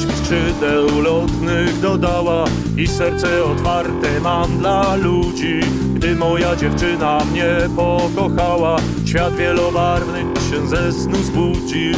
skrzydeł lotnych dodała i serce otwarte mam dla ludzi. Gdy moja dziewczyna mnie pokochała, świat wielobarwny się ze snu zbudził.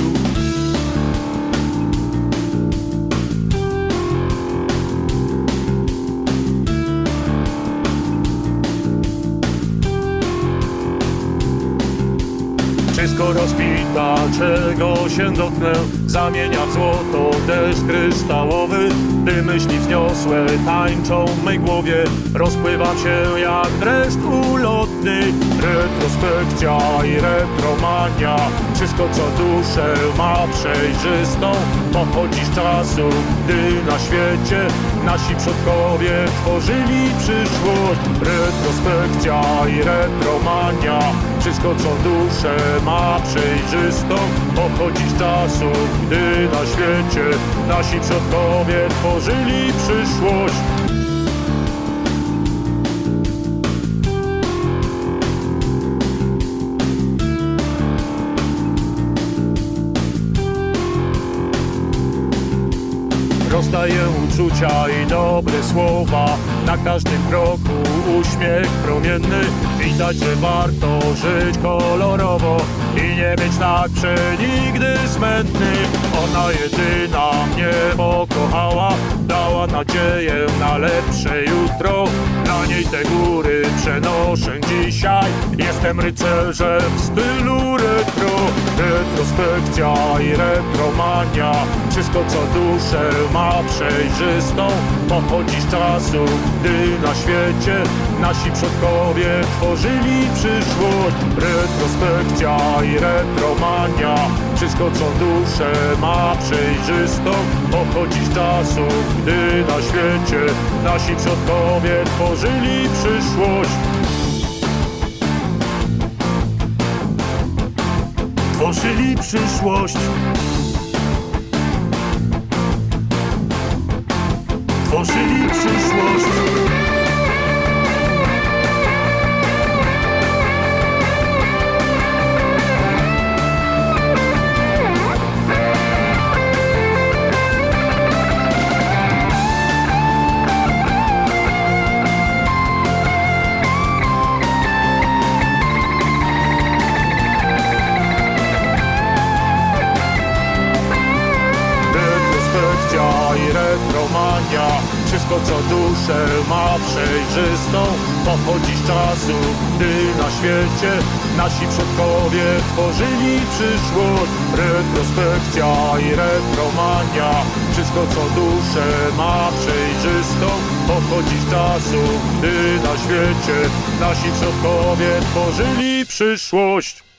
Wszystko rozkwita, czego się dotknę. Zamienia w złoto deszcz kryształowy. Gdy myśli wzniosłe tańczą w mej głowie. Rozpływam się jak dreszcz ulotny. Retrospekcja i retromania. Wszystko co duszę ma przejrzystą. Pochodzi z czasu, gdy na świecie Nasi przodkowie tworzyli przyszłość. Retrospekcja i retromania Wszystko co duszę ma przejrzystą Pochodzi z czasu, gdy na świecie Nasi przodkowie tworzyli przyszłość Rozdaję uczucia i dobre słowa. Na każdym kroku uśmiech promienny. Widać, że warto żyć kolorowo I nie być tak przenigdy smętny Ona jedyna mnie pokochała Dała nadzieję na lepsze jutro Dla niej te góry przenoszę dzisiaj. Jestem rycerzem w stylu retro. Retrospekcja i retromania. Wszystko co duszę ma przejrzystą. Pochodzi z czasu, gdy na świecie Nasi przodkowie tworzyli przyszłość. Retrospekcja i retromania Wszystko co duszę ma przejrzystą Pochodzi z czasu, gdy na świecie Nasi przodkowie tworzyli przyszłość. Tworzyli przyszłość. Tworzyli przyszłość Retrospekcja i retromania. Wszystko co duszę ma przejrzystą Pochodzi z czasu, gdy na świecie Nasi przodkowie tworzyli przyszłość. Retrospekcja i retromania. Wszystko co duszę ma przejrzystą Pochodzi z czasu, gdy na świecie Nasi przodkowie tworzyli przyszłość